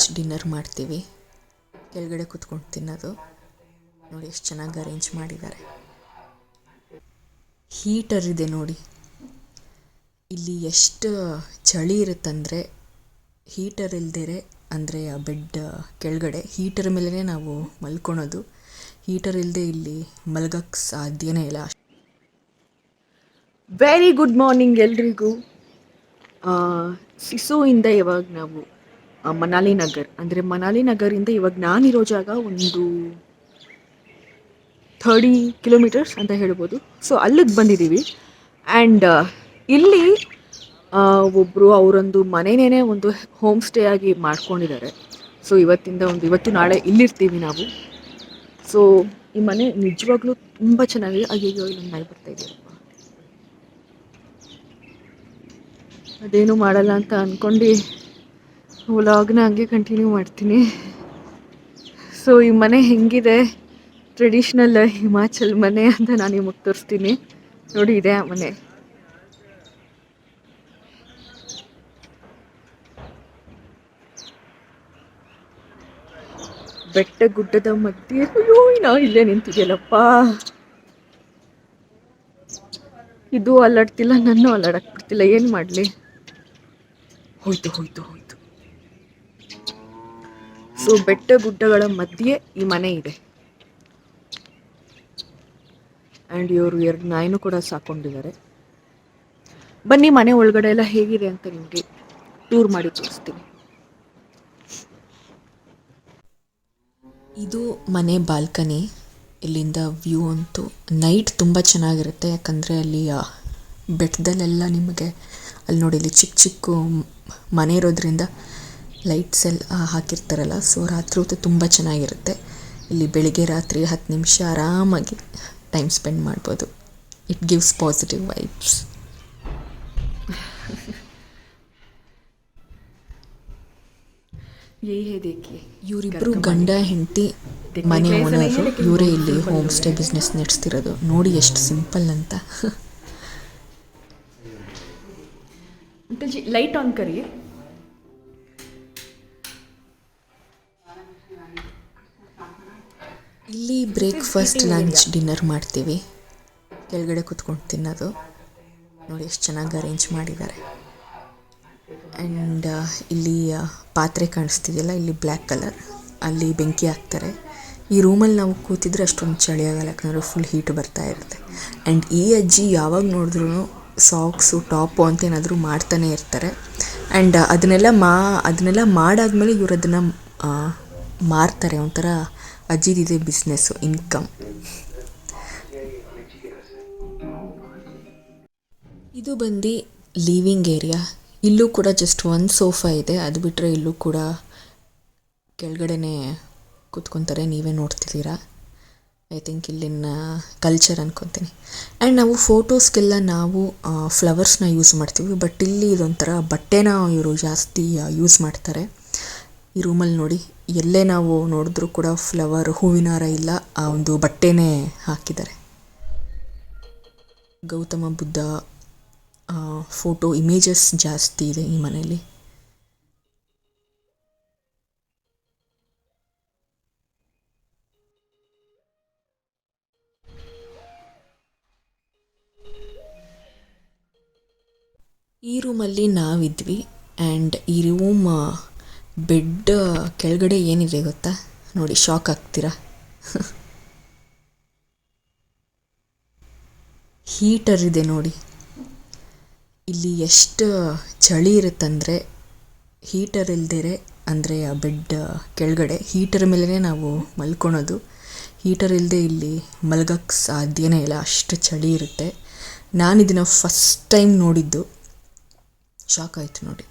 Lunch dinner ಮಾಡ್ತೀವಿ. ಕೆಳಗಡೆ ಕುತ್ಕೊಂಡು ತಿನ್ನೋದು. ನೋಡಿ ಎಷ್ಟು ಚೆನ್ನಾಗಿ ಅರೇಂಜ್ ಮಾಡಿದ್ದಾರೆ. ಹೀಟರ್ ಇದೆ ನೋಡಿ. ಇಲ್ಲಿ ಎಷ್ಟು ಚಳಿ ಇರುತ್ತಂದರೆ ಹೀಟರ್ ಇಲ್ದಿರೆ ಅಂದರೆ ಆ ಬೆಡ್ ಕೆಳಗಡೆ ಹೀಟರ್ ಮೇಲೇ ನಾವು ಮಲ್ಕೊಳೋದು. ಹೀಟರ್ ಇಲ್ಲದೆ ಇಲ್ಲಿ ಮಲ್ಗಕ್ಕೆ ಸಾಧ್ಯನೇ ಇಲ್ಲ. ವೆರಿ ಗುಡ್ ಮಾರ್ನಿಂಗ್ ಎಲ್ರಿಗೂ. ಸಿಸುವಿಂದ ಇವಾಗ ನಾವು ಮನಾಲಿ ನಗರ್. ಅಂದರೆ ಮನಾಲಿ ನಗರಿಂದ ಇವಾಗ ನಾನಿರೋ ಜಾಗ ಒಂದು ಥರ್ಟಿ ಕಿಲೋಮೀಟರ್ಸ್ ಅಂತ ಹೇಳ್ಬೋದು. ಸೊ ಅಲ್ಲಿಗೆ ಬಂದಿದ್ದೀವಿ ಆ್ಯಂಡ್ ಇಲ್ಲಿ ಒಬ್ಬರು ಅವರೊಂದು ಮನೆನೇ ಒಂದು ಹೋಮ್ ಸ್ಟೇ ಆಗಿ ಮಾಡ್ಕೊಂಡಿದ್ದಾರೆ ಸೊ ಇವತ್ತಿಂದ ಒಂದು, ಇವತ್ತು ನಾಳೆ ಇಲ್ಲಿರ್ತೀವಿ ನಾವು. ಸೊ ಈ ಮನೆ ನಿಜವಾಗ್ಲೂ ತುಂಬ ಚೆನ್ನಾಗಿದೆ. ಅಯ್ಯೋ ಇಲ್ಲೊಂದು ನಾಯಿ ಬರ್ತಾ ಇದೆ ಅದೇನು ಮಾಡಲ್ಲ ಅಂತ ಅಂದ್ಕೊಂಡು ವ್ಲಾಗ್ನ ಹಂಗೆ ಕಂಟಿನ್ಯೂ ಮಾಡ್ತೀನಿ. ಸೊ ಈ ಮನೆ ಹೆಂಗಿದೆ? ಟ್ರೆಡಿಷ್ನಲ್ ಹಿಮಾಚಲ್ ಮನೆ ಅಂತ ನಾನು ನಿಮಗೆ ತೋರಿಸ್ತೀನಿ. ನೋಡಿ, ಇದೆ ಆ ಮನೆ. ಬೆಟ್ಟ ಗುಡ್ಡದ ಮಧ್ಯೆ. ಅಯ್ಯೋ ನಾ ಇಲ್ಲೇ ನಿಂತಿದೆಯಲ್ಲಪ್ಪ. ಇದು ಅಲ್ಲಾಡ್ತಿಲ್ಲ ನಾನು ಅಲ್ಲಾಡಕ್ ಬಿಡ್ತಿಲ್ಲ. ಏನು ಮಾಡಲಿ? ಹೋಯ್ತು ಹೋಯ್ತು ಹೋಯ್ತು. ಸೊ ಬೆಟ್ಟ ಗುಡ್ಡಗಳ ಮಧ್ಯೆ ಈ ಮನೆ ಇದೆ. ಆ್ಯಂಡ್ ಇವರು ಎರಡು ನಾಯಿನೂ ಕೂಡ ಸಾಕೊಂಡಿದ್ದಾರೆ. ಬನ್ನಿ, ಮನೆ ಒಳಗಡೆ ಎಲ್ಲ ಹೇಗಿದೆ ಅಂತ ನಿಮಗೆ ಟೂರ್ ಮಾಡಿ ತೋರಿಸ್ತೀನಿ. ಇದು ಮನೆ ಬಾಲ್ಕನಿ. ಇಲ್ಲಿಂದ ವ್ಯೂ ಅಂತೂ ನೈಟ್ ತುಂಬ ಚೆನ್ನಾಗಿರುತ್ತೆ. ಯಾಕಂದರೆ ಅಲ್ಲಿ ಬೆಟ್ಟದಲ್ಲೆಲ್ಲ ನಿಮಗೆ, ಅಲ್ಲಿ ನೋಡಿ, ಇಲ್ಲಿ ಚಿಕ್ಕ ಚಿಕ್ಕ ಮನೆ ಇರೋದ್ರಿಂದ ಲೈಟ್ಸ್ ಎಲ್ಲ ಹಾಕಿರ್ತಾರಲ್ಲ ಸೊ ರಾತ್ರಿ ಹೊತ್ತು ತುಂಬ ಚೆನ್ನಾಗಿರುತ್ತೆ. ಇಲ್ಲಿ ಬೆಳಿಗ್ಗೆ ರಾತ್ರಿ ಹತ್ತು ನಿಮಿಷ ಆರಾಮಾಗಿ ಟೈಮ್ ಸ್ಪೆಂಡ್ ಮಾಡ್ಬೋದು. ಇಟ್ ಗಿವ್ಸ್ ಪಾಸಿಟಿವ್ ವೈಬ್ಸ್ ಇವರಿಬ್ಬರು ಗಂಡ ಹೆಂಡತಿ ಮನೆ ಓನರು ಇವರೇ ಇಲ್ಲಿ ಹೋಮ್ ಸ್ಟೇ ಬಿಸ್ನೆಸ್ ನಡೆಸ್ತಿರೋದು. ನೋಡಿ ಎಷ್ಟು ಸಿಂಪಲ್ ಅಂತ. ಲೈಟ್ ಆನ್ ಕರಿ. ಇಲ್ಲಿ ಬ್ರೇಕ್ಫಾಸ್ಟ್ ಲಂಚ್ ಡಿನ್ನರ್ ಮಾಡ್ತೀವಿ. ಕೆಳಗಡೆ ಕುತ್ಕೊಂಡು ತಿನ್ನೋದು. ನೋಡಿ ಎಷ್ಟು ಚೆನ್ನಾಗಿ ಅರೇಂಜ್ ಮಾಡಿದ್ದಾರೆ. ಆ್ಯಂಡ್ ಇಲ್ಲಿ ಪಾತ್ರೆ ಕಾಣಿಸ್ತಿದೆಯಲ್ಲ ಇಲ್ಲಿ ಬ್ಲ್ಯಾಕ್ ಕಲರ್ ಅಲ್ಲಿ ಬೆಂಕಿ ಹಾಕ್ತಾರೆ. ಈ ರೂಮಲ್ಲಿ ನಾವು ಕೂತಿದ್ರೆ ಅಷ್ಟೊಂದು ಚಳಿ ಆಗಲ್ಲ ಯಾಕಂದರೆ ಫುಲ್ ಹೀಟ್ ಬರ್ತಾ ಇರುತ್ತೆ. ಆ್ಯಂಡ್ ಈ ಅಜ್ಜಿ ಯಾವಾಗ ನೋಡಿದ್ರೂ ಸಾಕ್ಸು ಟಾಪು ಅಂತ ಏನಾದರೂ ಮಾಡ್ತಾನೆ ಇರ್ತಾರೆ. ಆ್ಯಂಡ್ ಅದನ್ನೆಲ್ಲ ಮಾ ಅದನ್ನೆಲ್ಲ ಮಾಡಾದ್ಮೇಲೆ ಇವ್ರು ಅದನ್ನು ಮಾರ್ತಾರೆ. ಒಂಥರ ಅಜ್ಜಿದಿದೆ ಬಿಸ್ನೆಸ್ಸು ಇನ್ಕಮ್ ಇದು ಬಂದು ಲೀವಿಂಗ್ ಏರಿಯಾ ಇಲ್ಲೂ ಕೂಡ ಜಸ್ಟ್ ಒಂದು ಸೋಫಾ ಇದೆ. ಅದು ಬಿಟ್ಟರೆ ಇಲ್ಲೂ ಕೂಡ ಕೆಳಗಡೆನೆ ಕೂತ್ಕೊತಾರೆ. ನೀವೇ ನೋಡ್ತಿದ್ದೀರಾ? ಐ ಥಿಂಕ್ ಇಲ್ಲಿನ ಕಲ್ಚರ್ ಅನ್ಕೊತೀನಿ. ಆ್ಯಂಡ್ ನಾವು ಫೋಟೋಸ್ಗೆಲ್ಲ ನಾವು ಫ್ಲವರ್ಸ್ನ ಯೂಸ್ ಮಾಡ್ತೀವಿ. ಬಟ್ ಇಲ್ಲಿ ಇದೊಂಥರ ಬಟ್ಟೆನ ಇವರು ಜಾಸ್ತಿ ಯೂಸ್ ಮಾಡ್ತಾರೆ. ಈ ರೂಮಲ್ಲಿ ನೋಡಿ, ಎಲ್ಲೇ ನಾವು ನೋಡಿದ್ರು ಕೂಡ ಫ್ಲವರ್ ಹೂವಿನ ಹಾರ ಇಲ್ಲ, ಆ ಒಂದು ಬಟ್ಟೆನೇ ಹಾಕಿದ್ದಾರೆ. ಗೌತಮ ಬುದ್ಧ ಫೋಟೋ ಇಮೇಜಸ್ ಜಾಸ್ತಿ ಇದೆ ಈ ಮನೆಯಲ್ಲಿ. ಈ ರೂಮಲ್ಲಿ ನಾವಿದ್ವಿ ಆ್ಯಂಡ್ ಈ ರೂಮ್ ಬೆಡ್ ಕೆಳಗಡೆ ಏನಿದೆ ಗೊತ್ತಾ? ನೋಡಿ ಶಾಕ್ ಆಗ್ತೀರಾ? ಹೀಟರ್ ಇದೆ ನೋಡಿ. ಇಲ್ಲಿ ಎಷ್ಟು ಚಳಿ ಇರುತ್ತಂದರೆ ಹೀಟರ್ ಇಲ್ದಿರೆ ಅಂದರೆ ಆ ಬೆಡ್ ಕೆಳಗಡೆ ಹೀಟರ್ ಮೇಲೇ ನಾವು ಮಲ್ಕೊಳೋದು. ಹೀಟರ್ ಇಲ್ಲದೆ ಇಲ್ಲಿ ಮಲ್ಗಕ್ಕೆ ಸಾಧ್ಯನೇ ಇಲ್ಲ, ಅಷ್ಟು ಚಳಿ ಇರುತ್ತೆ. ನಾನು ಇದನ್ನು ಫಸ್ಟ್ ಟೈಮ್ ನೋಡಿದ್ದು. ಶಾಕ್ ಆಯಿತು ನೋಡಿ.